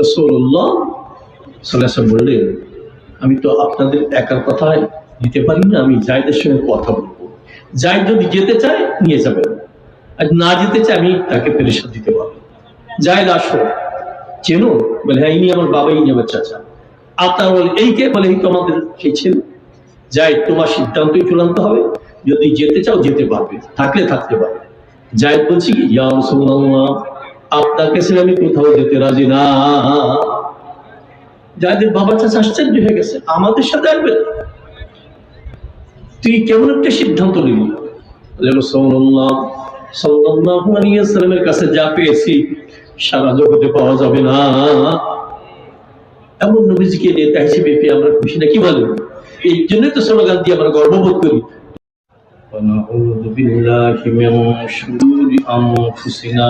রসৌল্লাহ বললেন, আমি তো আপনাদের একার কথায় দিতে পারি না, আমি জায়দের সঙ্গে কথা বলব। যাই যদি যেতে চায়, নিয়ে যাবেন। আর না যেতে চায়, আমি তাকে পেরেশান দিতে পারব জায়দ আসো, চেনো? বলে হ্যাঁ ইনি আমার বাবা, ইনি আমার চাচা। আপনার বলে এই কে? বলে, এই তো আমাদের সেই ছেলে। যাই তোমার সিদ্ধান্তই চূড়ান্ত হবে। যদি যেতে চাও, যেতে পারবে। থাকলে থাকতে পারবে। জায়দ বলছি কি, ইয়া রাসূলুল্লাহ আপনাকে ছেড়ে আমি কোথাও যেতে রাজি না যাদের বাবা চাচা আশ্চর্য হয়ে গেছে আমাদের সাথে আসবে না। তুই কেমন একটা সিদ্ধান্ত নিলি বলে, রাসূলুল্লাহ সাল্লাল্লাহু আলাইহি ওয়াসাল্লামের কাছে যা পেয়েছি সারা জগতে পাওয়া যাবে না এমন নবীজিকে নেতা হিসেবে পেয়ে আমরা খুশি না কি বলেন এই জন্যই তো স্লোগান দিয়ে আমরা গর্ববোধ করি ونعوذ بالله من شرور أنفسنا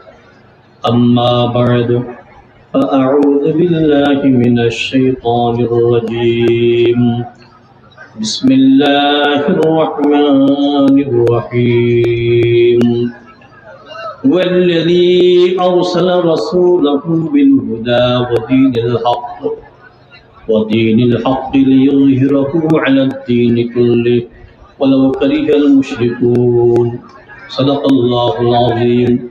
أما بعد فأعوذ بالله من الشيطان الرجيم. بسم الله الرحمن الرحيم. والذي أرسل رسوله بالهدى ودين الحق ودين الحق ليظهره على الدين كله ولو كره المشركون. صدق الله العظيم.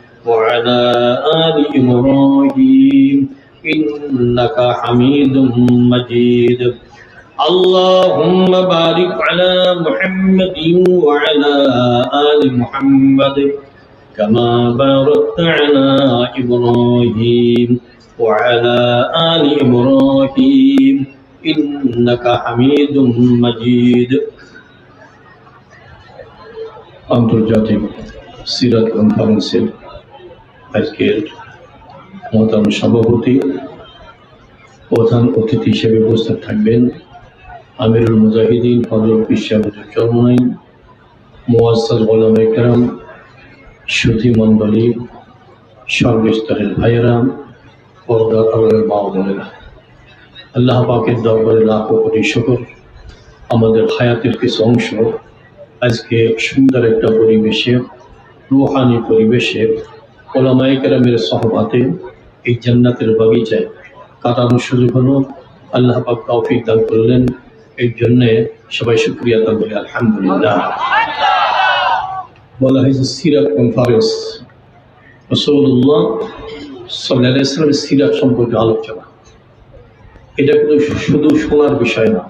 وعلى آل إبراهيم إنك حميد مجيد اللهم بارك على محمد وعلى آل محمد كما باركت على إبراهيم وعلى آل إبراهيم إنك حميد مجيد আন্তর্জাতিক সিরাত কনফারেন্সের আজকের মতান সভাপতি, প্রধান অতিথি হিসেবে উপস্থিত থাকবেন আমিরুল মুজাহিদিন হজরত বিশ্বাবুজুর চরমাই মোয়াসাল গোলাম একরাম সুধী মণ্ডলী, সর্বস্তরের ভাইয়েরা, পর্দার আলোর মা বোনেরা। আল্লাহ পাকের দরবারে লাখ কোটি শুকর। আমাদের হায়াতের কিছু অংশ আজকে সুন্দর একটা পরিবেশে, রুহানি পরিবেশে কেরামের সহবাতে এই জান্নাতের বাগিচায় কাটানোর সুযোগ হলো। আল্লাহ পাক তৌফিক দান করলেন। এই জন্যে সবাই শুক্রিয়া দান বলে আলহামদুলিল্লাহ। বলা হয়েছে সিরাত কনফারেন্স রসৌল্লাহ সাল্লাহ ইসলামের সম্পর্কে আলোচনা। এটা কিন্তু শুধু শোনার বিষয় না।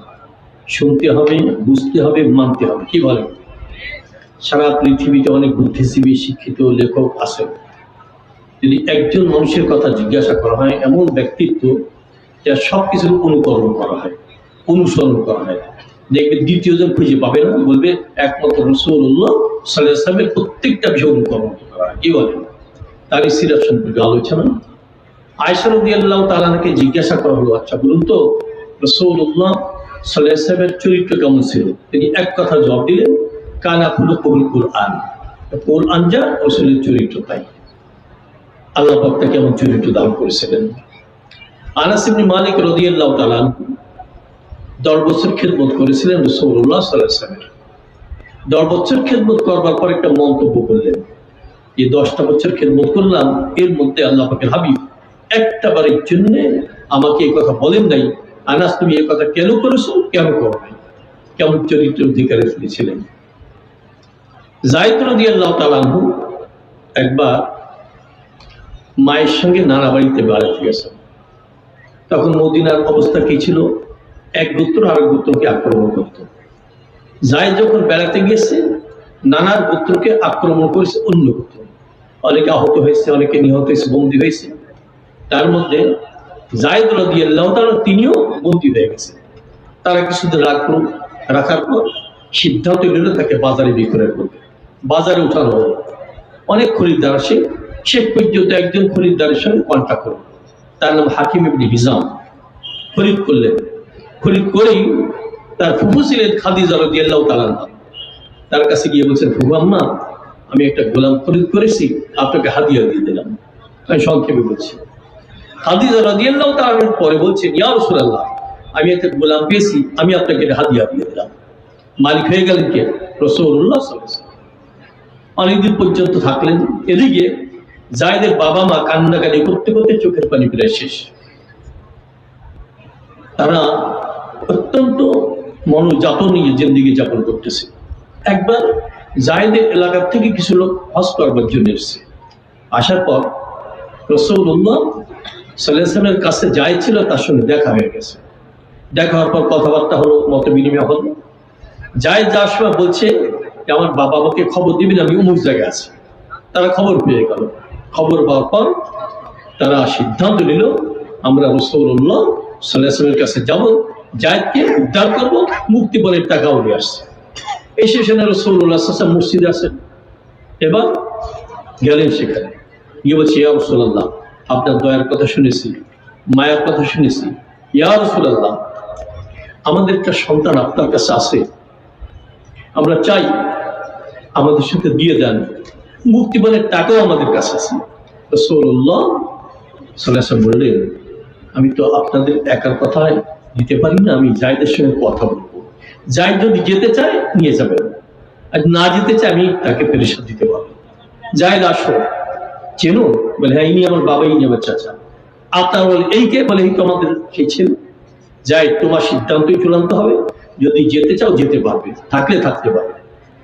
শুনতে হবে, বুঝতে হবে, মানতে হবে। কি বলেন? সারা পৃথিবীতে অনেক বুদ্ধিজীবী, শিক্ষিত লেখক আছেন। যদি একজন মানুষের কথা জিজ্ঞাসা করা হয়, এমন ব্যক্তিত্ব যা সব কিছুর অনুকরণ করা হয়, অনুসরণ করা হয়। দেখবে দ্বিতীয়জন খুঁজে পাবে না, বলবে একমাত্র রসুল্লাহ সাল্লাহ ইসলামের প্রত্যেকটা বিষয় অনুকরণ করা হয়। কি বলেন তারই সিরাত সম্পর্কে আলোচনা। আয়সারদি আল্লাহ তালাকে জিজ্ঞাসা করা হলো আচ্ছা বলুন তো রসৌল্লাহ সাল্লাহ সাহেবের চরিত্র কেমন ছিল? তিনি এক কথা জবাব দিলেন, কানা ফুল কবুল কোরআন। কোরআন যা, রসুলের চরিত্র তাই। আল্লাহ পাক কেমন চরিত্র দান করেছিলেন। আনাস মালিক রাদিয়াল্লাহু তাআলা দশ বছর খেদমত করেছিলেন রসৌল্লাহ সাল্লাহ সাহেবের দশ বছর খেদমত করবার পর একটা মন্তব্য করলেন এই দশটা বছর খেদমত করলাম, এর মধ্যে আল্লাহ পাকের হাবিব। একটা বারের জন্য আমাকে এই কথা বলেন নাই। আনাস, তুমি এই কথা কেন করেছ? কেন করো নাই? কেমন চরিত্র অধিকারে ফেলেছিলেন জায়দ রদি আল্লাহ তালাহু একবার মায়ের সঙ্গে নানা বাড়িতে বেড়াতে গেছেন তখন মদিনার অবস্থা কি ছিল? এক গোত্র আরেক গোত্রকে আক্রমণ করত। জায়দ যখন বেড়াতে গিয়েছে, নানার গোত্রকে আক্রমণ করেছে, অন্য গোত্র। অনেকে আহত হয়েছে, অনেকে নিহত হয়েছে, বন্দী হয়েছে। তার মধ্যে জায়দ রদি আল্লাহ তিনিও বন্দী হয়ে গেছে। তারা কিছুদিন রাখল রাখার পর সিদ্ধান্ত নিল তাকে বাজারে বিক্রয় করবে। বাজারে উঠানো হলো। অনেক খরিদ্দার আসে শেষ পর্যন্ত একজন খরিদ্দারের সঙ্গে কন্ট্যাক্ট করল। তার নাম হাকিম ইবনে হিজাম। খরিদ করলেন। খরিদ করেই তার ফুফু ছিলেন খাদিজা রাদিয়াল্লাহু তাআলা আনহা। তার কাছে গিয়ে বলছেন, ফুফু আম্মা, আমি একটা গোলাম খরিদ করেছি, আপনাকে হাদিয়া দিয়ে দিলাম। আমি সংক্ষেপে বলছি। খাদিজা রাদিয়াল্লাহু আনহার পরে বলছেন, ইয়া রাসূলুল্লাহ, আমি একটা গোলাম পেয়েছি, আমি আপনাকে হাদিয়া দিয়ে দিলাম। মালিক হয়ে গেলেন কে? রসুল্লাহ অনেকদিন পর্যন্ত থাকলেন। এদিকে জায়দের বাবা মা কান্নাকানি করতে করতে চোখের পানি প্রায় শেষ। তারা অত্যন্ত মনোযাপন নিয়ে জিন্দিগি যাপন করতেছে। একবার জায়দের এলাকার থেকে কিছু লোক হজ করবার জন্য এসছে। আসার পর রসৌল্লাহ সাল্লামের কাছে যাই ছিল, তার সঙ্গে দেখা হয়ে গেছে। দেখা হওয়ার পর কথাবার্তা হলো মত বিনিময় হলো। যাই যাওয়ার সময় বলছে যে আমার বাবা আমাকে খবর দিবেন আমি অমুক জায়গায় আছি। তারা খবর পেয়ে গেল। খবর পাওয়ার পর তারা সিদ্ধান্ত নিল, আমরা রসৌল্লাহ সাল্লাহামের কাছে যাব, জায়দকে উদ্ধার করব মুক্তিপণের টাকাও নিয়ে আসছে। এসে সেখানে রসৌল্লাহ সাল্লাম মসজিদে আসেন এবার গেলেন সেখানে। গিয়ে বলছি, ইয়া রসুল্লাহ আপনার দয়ার কথা শুনেছি, মায়ের কথা শুনেছি। ইয়া রসুল্লাহ আমাদের একটা সন্তান আপনার কাছে আছে। আমরা চাই আমাদের সাথে দিয়ে দেন। মুক্তিপণের টাকাও আমাদের কাছে আছে। রসৌল্লাহ সাল্লাহ বললেন, আমি তো আপনাদের একার কথায় দিতে পারি না, আমি জায়দের সঙ্গে কথা বলব। যাই যদি যেতে চায়, নিয়ে যাবেন আর না যেতে চায়, আমি তাকে পেরেশান দিতে পারব। জায়দ আসো। চেনো? বলে হ্যাঁ ইনি আমার বাবা, ইনি আমার চাচা। আপনার বলে, এই কে? বলে, এই তো আমাদের সেই ছেলে। যাই, তোমার সিদ্ধান্তই চূড়ান্ত হবে। যদি যেতে চাও, যেতে পারবে। থাকলে থাকতে পারবে।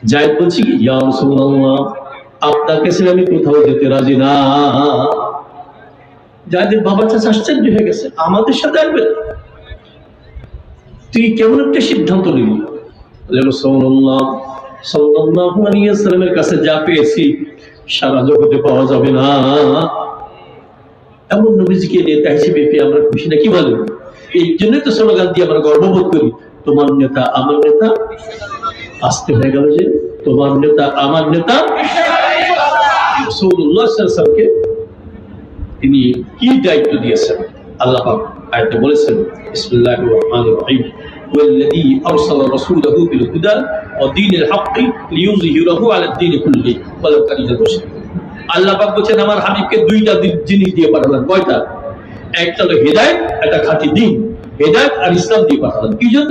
জায়দ বলছি কি, ইয়া রাসূলুল্লাহ আপনাকে ছেড়ে আমি কোথাও যেতে রাজি না। যাদের বাবা চাচা আশ্চর্য হয়ে গেছে, আমাদের সাথে আসবে। তুই কেমন একটা সিদ্ধান্ত নিলি? কাছে যা পেয়েছি, সারা জগতে পাওয়া যাবে না। এমন নবীজিকে নেতা হিসেবে পেয়ে আমরা খুশি না কি বলেন এই জন্যই তো স্লোগান দিয়ে আমরা গর্ববোধ করি, তোমার নেতা আমার নেতা? আসতে হয়ে গেল যে, তোমার নেতা আমার নেতা? রসুল্লাহ সাল্লামকে তিনি কি দায়িত্ব দিয়েছেন আল্লাহ পাক আয়াতে বলেছেন বিসমিল্লাহির রহমানির রহিম والذي ارسل رسوله بالهدى ودين الحق ليظهره على الدين كله ولو كره المشركون আল্লাহ পাক বলেন আমার হাবিবকে দুইটা দি- জিনিস দিয়ে পাঠালেন কয়টা একটা হলো হেদায়েত একটা খাঁটি দিন হেদায়েত আর ইসলাম দিয়ে পাঠালেন কি জন্য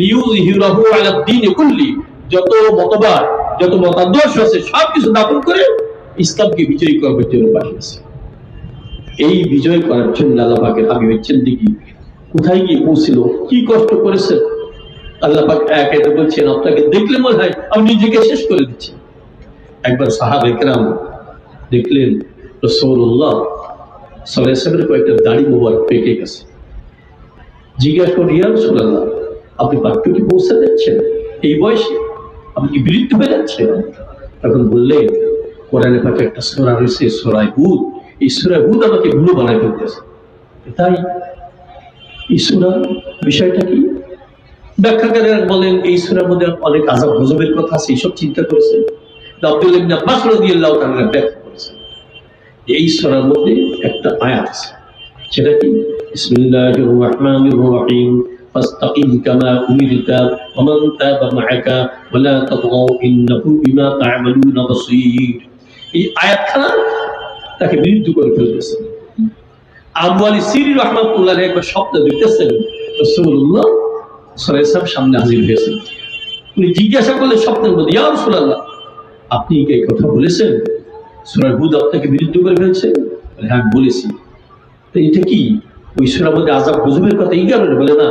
লিউযহিরাহু আলা দ্বীনি কুল্লি যত মতবাদ যত মতাদর্শ আছে সব কিছু দাপন করে ইসলামকে বিজয়ী করবার জন্য পাঠিয়েছে। এই বিজয় করার জন্য আল্লাহ পাকের হাবিবের জিন্দিগি কোথায় গিয়ে পৌঁছিল? কি কষ্ট করেছে বলছেন, আপনাকে দেখলে মনে হয় আমি নিজেকে শেষ করে দিচ্ছি। একবার সাহাব একরাম দেখলেন রসৌল্লাহ কয়েকটা দাড়ি মোবার পেকে গেছে। জিজ্ঞাসা করি আপনি বাক্য কি পৌঁছে যাচ্ছেন এই বয়সে আপনি কি বিরুদ্ধ হয়ে যাচ্ছেন? তখন বললেন কোরআনে পাকে একটা সোরা রয়েছে সোরাই হুদ এই সোরাই হুদ আমাকে ভুলো বানায় ফেলতেছে তাই এই সুরার বিষয়টা কি ব্যাখ্যাকারেরা বলেন এই সুরার মধ্যে অনেক আজাব গজবের কথা আছে এইসব চিন্তা করেছেন আব্দুল ইবনে আব্বাস রাদিয়াল্লাহু তাআলা ব্যাখ্যা করেছেন এই সুরার মধ্যে একটা আয়াত আছে সেটা কি বিসমিল্লাহির রহমানির রহিম فاستقم كما أمرت ومن تاب معك ولا تطغوا إنه بما تعملون بصير এই আয়াতখানা তাকে বিরুদ্ধ করে ফেলতেছে। সিরি একবার স্বপ্ন সামনে হাজির হয়েছেন। উনি জিজ্ঞাসা করলেন স্বপ্নের মধ্যে, ইয়া আপনি কি কথা বলেছেন? সুরার বুধ আপনাকে বিরুদ্ধ করে ফেলছে? হ্যাঁ বলেছি। তো এটা কি? ওই সুরার আজাব গজবের কথা, এই কারণে বলে না,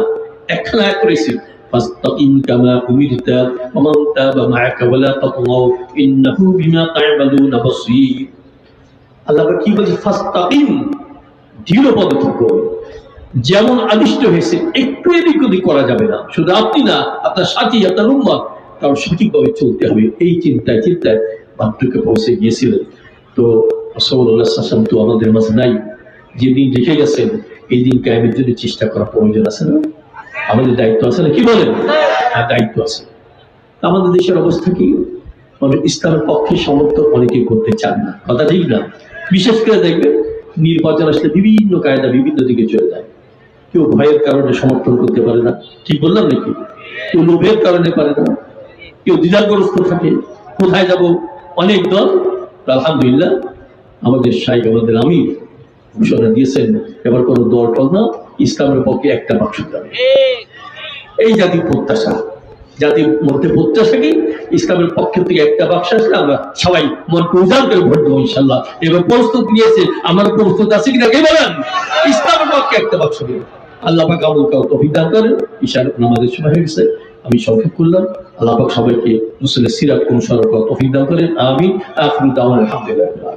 একখানা আয়াত করেছি فاستقم كما أمرت ومن تاب معك ولا تطغوا إنه بما تعملون بصير আল্লাহ আবার কি বলছে ফাস্তাকিম দৃঢ় পদক্ষেপ করো যেমন আদিষ্ট হয়েছে একটু এদিক ওদিক করা যাবে না শুধু আপনি না আপনার সাথী আপনার উম্মত কারণ সঠিকভাবে চলতে হবে এই চিন্তায় চিন্তায় বাধ্যকে পৌঁছে গিয়েছিলেন তো সৌল্লাহ হাসান তো আমাদের মাঝে নাই যেদিন রেখে গেছেন এই দিন কায়েমের জন্য চেষ্টা করা প্রয়োজন আছে না আমাদের দায়িত্ব আছে না? কি বলেন? হ্যাঁ দায়িত্ব আছে। আমাদের দেশের অবস্থা কি? মানে ইসলামের পক্ষে সমর্থন অনেকে করতে চান না। কথা ঠিক না? বিশেষ করে দেখবে নির্বাচন আসলে বিভিন্ন কায়দা বিভিন্ন দিকে চলে যায়। কেউ ভয়ের কারণে সমর্থন করতে পারে না। ঠিক বললাম নাকি? কেউ লোভের কারণে পারে না। কেউ দ্বিধাগ্রস্ত থাকে। কোথায় যাব? অনেক দল, আলহামদুলিল্লাহ, আমাদের শাহিক আমাদের আমি ঘোষণা দিয়েছেন, এবার কোনো দল টল না। ইসলামের পক্ষে একটা বাক্স দেবে। এই জাতির প্রত্যাশা। জাতির মধ্যে প্রত্যাশা কি? ইসলামের পক্ষ থেকে একটা বাক্স আসলে আমরা সবাই মনকে উজাড় করে ভোট দেবো ইনশাল্লাহ এবার প্রস্তুত নিয়েছে আমার প্রস্তুত আছে কিনা কে বলেন? ইসলামের পক্ষে একটা বাক্স দেবো আল্লাহ পাক আমল কাউ তফিক দান করেন। ইশার নামাজের সময় হয়ে গেছে। আমি সংক্ষেপ করলাম। আল্লাহ পাক সবাইকে মুসলিম সিরাত অনুসরণ করা তফিক দান করেন। আমি আখরুদ আলহামদুলিল্লাহ।